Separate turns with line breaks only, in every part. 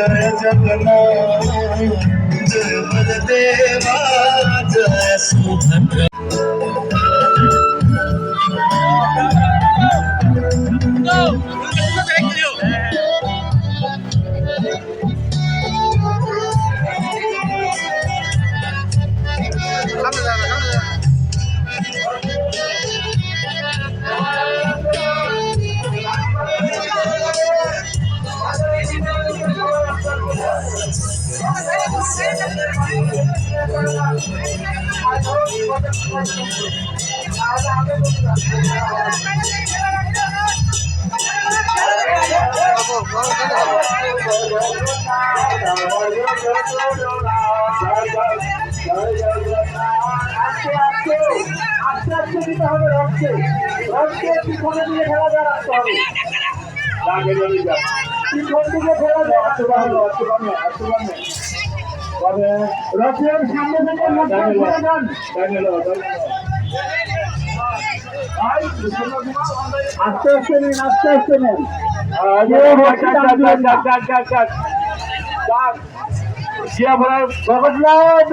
জয় জগন্নাথ জয় বলদেবা জয় সুভদ্রা
আস্তে আস্তে দিতে হবে রক্তে রক্তে পিছনে দিকে ফেলা যায় রাখতে হবে পিছন দিকে ফেলা যায় আসতে পারবে আসতে পারবে আসতে পারবে রথের সামনে থেকে আস্তে আস্তে নিন আস্তে আস্তে নেন Jagannath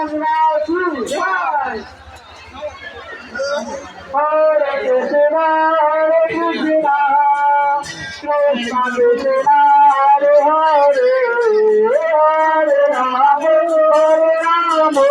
Hare, Hare Rama, Hare Rama,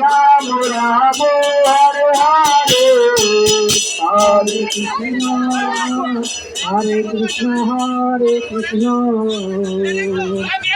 Rama Rama, Hare Hare, Hare Krishna, Hare Krishna, Hare Krishna, Krishna Krishna, Hare Hare. হরে